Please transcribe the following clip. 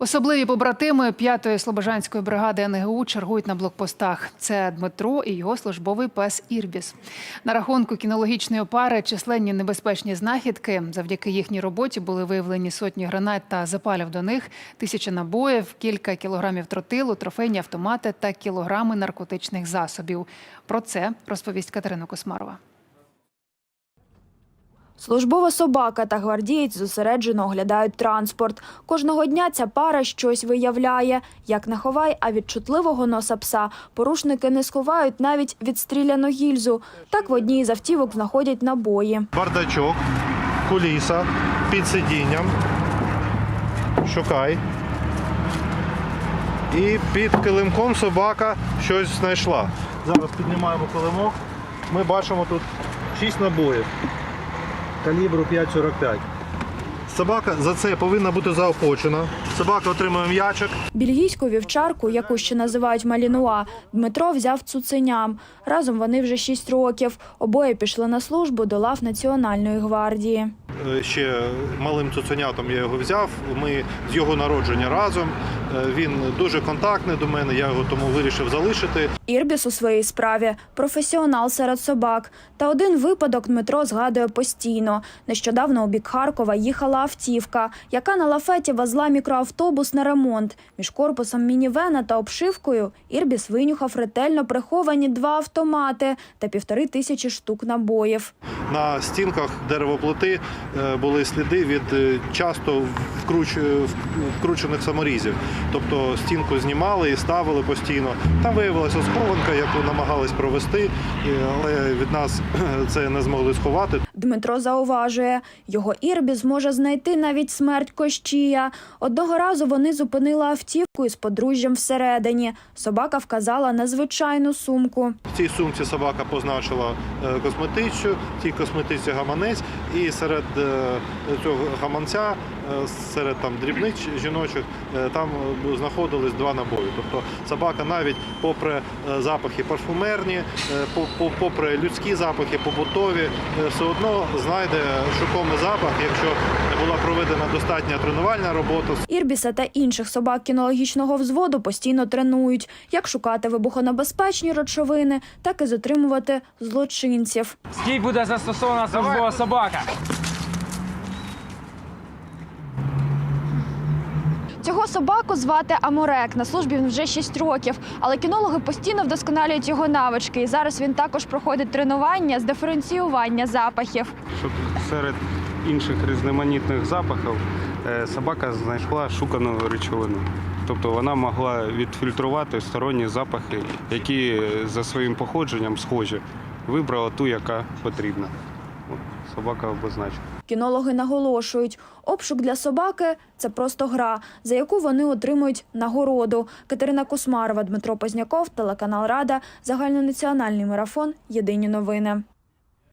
Особливі побратими 5-ї Слобожанської бригади НГУ чергують на блокпостах. Це Дмитро і його службовий пес Ірбіс. На рахунку кінологічної опари численні небезпечні знахідки. Завдяки їхній роботі були виявлені сотні гранат та запалів до них, тисяча набоїв, кілька кілограмів тротилу, трофейні автомати та кілограми наркотичних засобів. Про це розповість Катерина Космарова. Службова собака та гвардієць зосереджено оглядають транспорт. Кожного дня ця пара щось виявляє. Як не ховай, а від чутливого носа пса порушники не сховають навіть відстріляну гільзу. Так в одній із автівок знаходять набої. бардачок, куліса під сидінням. Шукай. І під килимком собака щось знайшла. Зараз піднімаємо килимок. Ми бачимо тут 6 набоїв калібру 5,45. Собака за це повинна бути заохочена. Собака отримує м'ячик. Бельгійську вівчарку, яку ще називають Малінуа, Дмитро взяв цуценям. Разом вони вже шість років. Обоє пішли на службу до лав Національної гвардії. Е, Ще малим цуценятом я його взяв. Ми з його народження разом. Е, Він дуже контактний до мене, я його тому вирішив залишити. Ірбіс у своїй справі професіонал серед собак. Та один випадок Дмитро згадує постійно. Нещодавно у бік Харкова їхала автівка, яка на лафеті везла мікроавтобус на ремонт. Між корпусом мінівена та обшивкою Ірбіс винюхав ретельно приховані два автомати та півтори тисячі штук набоїв. На стінках деревоплити були сліди від е, часто е, вкручених саморізів. Тобто стінку знімали і ставили постійно. Там виявилася схованка, яку намагались провести, але від нас це не змогли сховати. Дмитро зауважує, його Ірбіс може знайти навіть смерть Кощія. Одного разу вони зупинили автівку із подружжям всередині. Собака вказала на звичайну сумку. В цій сумці собака позначила е, косметичку, в цій косметичці гаманець, і серед е, цього гаманця, е, серед там дрібниць жіночих, е, там е, знаходились два набої. Тобто собака навіть попри е, запахи парфумерні, е, по- по- попри людські запахи, побутові, е, все одно знайде шукомий запах, якщо була проведена достатня тренувальна робота. Ірбіса та інших собак кінологічного взводу постійно тренують, як шукати вибухонебезпечні речовини, так і затримувати злочинців. Стій буде застосована службова собака. Собаку звати Аморек. На службі він вже 6 років, але кінологи постійно вдосконалюють його навички. І зараз він також проходить тренування з диференціювання запахів. щоб серед інших різноманітних запахів е, собака знайшла шукану речовину. Тобто вона могла відфільтрувати сторонні запахи, які е, за своїм походженням схожі. Вибрала ту, яка потрібна. Собака обозначена. Кінологи наголошують, обшук для собаки це просто гра, за яку вони отримують нагороду. Катерина Космарова, Дмитро Позняков, телеканал Рада, загальнонаціональний марафон. Єдині новини.